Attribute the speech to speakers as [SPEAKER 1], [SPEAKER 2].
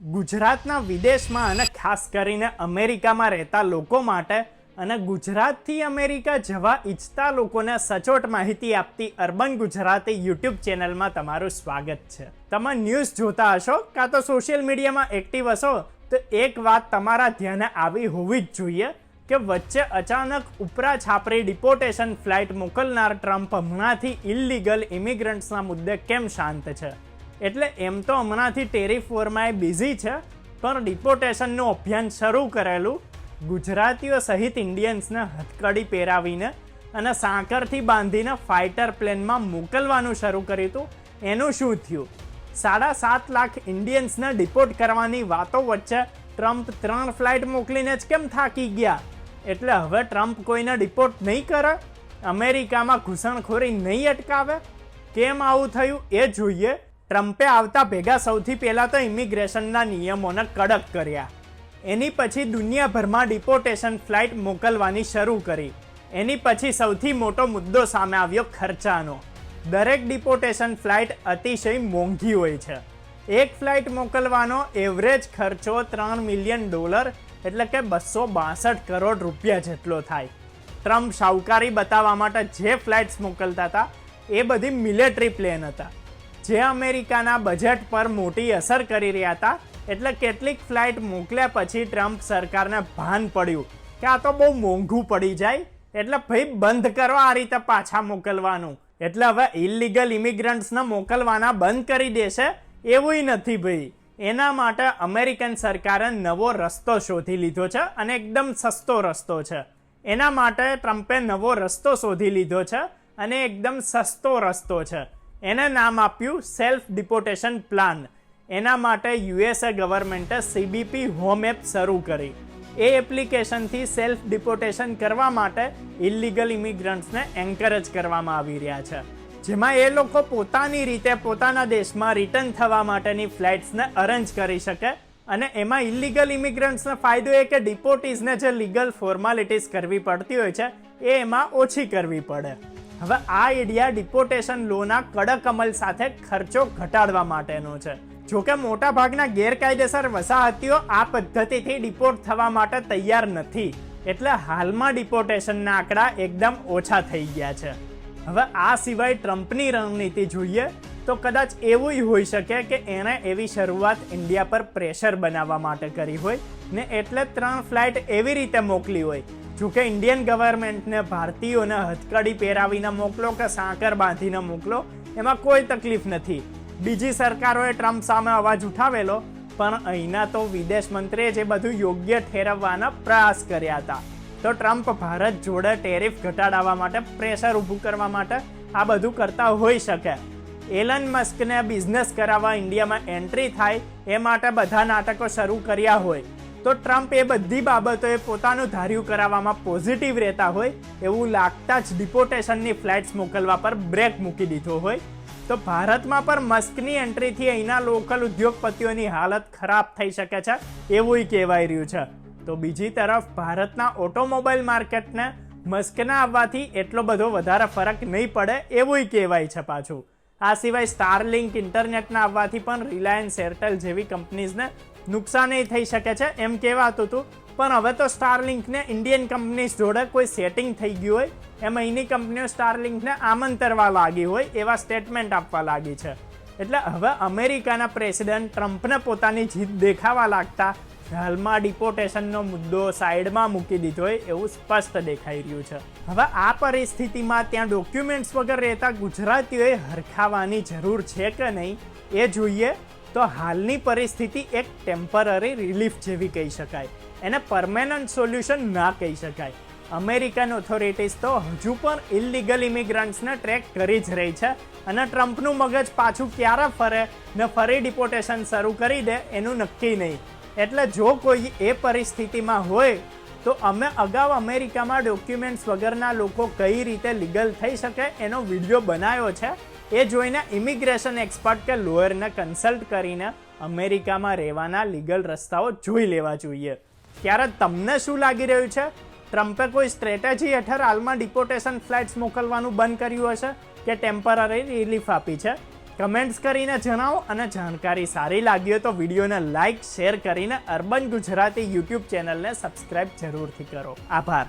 [SPEAKER 1] ગુજરાતના વિદેશમાં અને ખાસ કરીને અમેરિકામાં રહેતા લોકો માટે અને ગુજરાતથી અમેરિકા જવા ઈચ્છતા લોકોને સચોટ માહિતી આપતી અર્બન ગુજરાતી યુટ્યુબ ચેનલમાં તમારું સ્વાગત છે. તમે ન્યૂઝ જોતા હશો કાં તો સોશિયલ મીડિયામાં એક્ટિવ હશો તો એક વાત તમારા ધ્યાને આવી હોવી જ જોઈએ કે વચ્ચે અચાનક ઉપરા છાપરી ડિપોર્ટેશન ફ્લાઇટ મોકલનાર ટ્રમ્પ હમણાંથી ઇલિગલ ઇમિગ્રન્ટ્સના મુદ્દે કેમ શાંત છે? એટલે એમ તો હમણાંથી ટેરિફ વોરમાં એ બિઝી છે, પણ ડિપોર્ટેશનનું અભિયાન શરૂ કરેલું ગુજરાતીઓ સહિત ઇન્ડિયન્સને હથકડી પહેરાવીને અને સાંકરથી બાંધીને ફાઇટર પ્લેનમાં મોકલવાનું શરૂ કર્યું હતું. એનું શું થયું? સાડા સાત લાખ ઇન્ડિયન્સને ડિપોર્ટ કરવાની વાતો વચ્ચે ટ્રમ્પ ત્રણ ફ્લાઇટ મોકલીને જ કેમ થાકી ગયા? એટલે હવે ટ્રમ્પ કોઈને ડિપોર્ટ નહીં કરે? અમેરિકામાં ઘૂસણખોરી નહીં અટકાવે? કેમ આવું થયું એ જોઈએ. ટ્રમ્પે આવતા ભેગા સૌથી પહેલાં તો ઇમિગ્રેશનના નિયમોને કડક કર્યા. એની પછી દુનિયાભરમાં ડિપોર્ટેશન ફ્લાઇટ મોકલવાની શરૂ કરી. એની પછી સૌથી મોટો મુદ્દો સામે આવ્યો ખર્ચાનો. દરેક ડિપોર્ટેશન ફ્લાઇટ અતિશય મોંઘી હોય છે. એક ફ્લાઇટ મોકલવાનો એવરેજ ખર્ચો ત્રણ મિલિયન ડોલર, એટલે કે બસો બાસઠ કરોડ રૂપિયા જેટલો થાય. ટ્રમ્પ શાહુકારી બતાવવા માટે જે ફ્લાઇટ્સ મોકલતા હતા, એ બધી મિલિટરી પ્લેન હતા. જે અમેરિકાના બજેટ પર મોટી અસર કરી રહ્યા હતા, એટલે કેટલીક ફ્લાઇટ મોકલ્યા પછી ટ્રમ્પ સરકારને ભાન પડ્યું કે આ તો બહુ મોંઘું પડી જાય, એટલે ભાઈ બંધ કરવા આ રીતે પાછા મોકલવાનું. એટલે હવે ઇલિગલ ઇમિગ્રન્ટ્સને મોકલવાના બંધ કરી દેશે એવું નથી ભાઈ. એના માટે અમેરિકન સરકારે નવો રસ્તો શોધી લીધો છે અને એકદમ સસ્તો રસ્તો છે. એના માટે ટ્રમ્પે નવો રસ્તો શોધી લીધો છે અને એકદમ સસ્તો રસ્તો છે. એને નામ આપ્યું સેલ્ફ ડિપોટેશન પ્લાન એના માટે યુએસએ ગવર્મેન્ટે સીબીપી હોમ એપ શરૂ કરી. એ એપ્લિકેશનથી સેલ્ફ ડિપોટેશન કરવા માટે ઇલિગલ ઇમિગ્રન્ટ્સને એન્કરેજ કરવામાં આવી રહ્યા છે. જેમાં એ લોકો પોતાની રીતે પોતાના દેશમાં રિટર્ન થવા માટેની ફ્લાઇટ્સને અરેન્જ કરી શકે અને એમાં ઇલિગલ ઇમિગ્રન્ટ્સને ફાયદો એ કે ડિપોટીઝને જે લીગલ ફોર્માલિટીઝ કરવી પડતી હોય છે, એ એમાં ઓછી કરવી પડે. હવે આ આઈડિયા ડિપોર્ટેશન લોના કડક અમલ સાથે ખર્ચો ઘટાડવા માટેનો છે. જોકે મોટા ભાગના ગેરકાયદેસર વસાહતીઓ આ પદ્ધતિથી ડિપોર્ટ થવા માટે તૈયાર નથી. એટલે હાલમાં ડિપોર્ટેશનના આંકડા એકદમ ઓછા થઈ ગયા છે. હવે આ સિવાય ટ્રમ્પની રણનીતિ જોઈએ તો કદાચ એવું હોઈ શકે કે એણે એવી શરૂઆત ઇન્ડિયા પર પ્રેશર બનાવવા માટે કરી હોય ને એટલે ત્રણ ફ્લાઇટ એવી રીતે મોકલી હોય જોકે ઇન્ડિયન ગવર્મેન્ટને ભારતીયોને હથકડી પહેરાવીને મોકલો કે સાંકર બાંધીને મોકલો, એમાં કોઈ તકલીફ નથી. બીજી સરકારોએ ટ્રમ્પ સામે અવાજ ઉઠાવેલો, પણ અહીંના તો વિદેશ મંત્રીએ જે બધું યોગ્ય ઠેરવવાના પ્રયાસ કર્યા હતા. તો ટ્રમ્પ ભારત જોડે ટેરિફ ઘટાડવા માટે પ્રેશર ઊભું કરવા માટે આ બધું કરતા હોઈ શકે. એલન મસ્કને બિઝનેસ કરાવવા ઇન્ડિયામાં એન્ટ્રી થાય, એ માટે બધા નાટકો શરૂ કર્યા હોય. તો ટ્રમ્પ એ બધી બાબતોએ પોતાનું ધાર્યું કરાવવામાં પોઝિટિવ રહેતા હોય એવું લાગતા જ ડિપોર્ટેશનની ફ્લાઇટ્સ મોકલવા પર બ્રેક મૂકી દીધો હોય. તો ભારતમાં પણ મસ્કની એન્ટ્રીથી અહીંના લોકલ ઉદ્યોગપતિઓની હાલત ખરાબ થઈ શકે છે એવું કહેવાય રહ્યું છે. તો બીજી તરફ ભારતના ઓટોમોબાઈલ માર્કેટને મસ્કના આવવાથી એટલો બધો વધારે ફરક નહીં પડે એવું કહેવાય છે પાછું. આ સિવાય સ્ટારલિંક ઇન્ટરનેટના આવવાથી પણ રિલાયન્સ એરટેલ જેવી કંપનીઝને નુકસાન થઈ શકે છે, એમ કહેવાતું હતું. પણ હવે તો સ્ટારલિંકને ઇન્ડિયન કંપનીઝ જોડે કોઈ સેટિંગ થઈ ગયું હોય, એમ અહીંની કંપનીઓ સ્ટારલિંકને આમંતરવા લાગી હોય, એવા સ્ટેટમેન્ટ આપવા લાગી છે. એટલે હવે અમેરિકાના પ્રેસિડેન્ટ ટ્રમ્પને પોતાની જીત દેખાવા લાગતા હાલમાં ડિપોર્ટેશનનો મુદ્દો સાઈડમાં મૂકી દીધો હોય, એવું સ્પષ્ટ દેખાઈ રહ્યું છે. હવે આ પરિસ્થિતિમાં ત્યાં ડોક્યુમેન્ટ્સ વગર રહેતા ગુજરાતીઓએ હરખાવાની જરૂર છે કે નહીં, એ જોઈએ. તો હાલની પરિસ્થિતિ એક ટેમ્પરરી રિલીફ જેવી કહી શકાય. એને પરમેનન્ટ સોલ્યુશન ના કહી શકાય. અમેરિકન ઓથોરિટીઝ તો હજુ પણ ઇલિગલ ઇમિગ્રન્ટ્સને ટ્રેક કરી જ રહી છે અને ટ્રમ્પનું મગજ પાછું ક્યારે ફરે ને ફરી ડિપોટેશન શરૂ કરી દે એનું નક્કી નહીં. એટલે જો કોઈ એ પરિસ્થિતિમાં હોય, તો અમે અગાઉ અમેરિકામાં ડોક્યુમેન્ટ્સ વગરના લોકો કઈ રીતે લીગલ થઈ શકે એનો વીડિયો બનાવ્યો છે. એ જોઈને ઇમિગ્રેશન એક્સપર્ટ કે લોયરને કન્સલ્ટ કરીને અમેરિકામાં રહેવાના લીગલ રસ્તાઓ જોઈ લેવા જોઈએ. ત્યારે તમને શું લાગી રહ્યું છે? ટ્રમ્પે કોઈ સ્ટ્રેટેજી હેઠળ હાલમાં ડિપોટેશન ફ્લાઇટ્સ મોકલવાનું બંધ કર્યું હશે કે ટેમ્પરરી રિલીફ આપી છે? કમેન્ટ્સ કરીને જણાવો અને જાણકારી સારી લાગી હોય તો વિડીયોને લાઇક શેર કરીને અર્બન ગુજરાતી યુટ્યુબ ચેનલને સબસ્ક્રાઇબ જરૂરથી કરો. આભાર.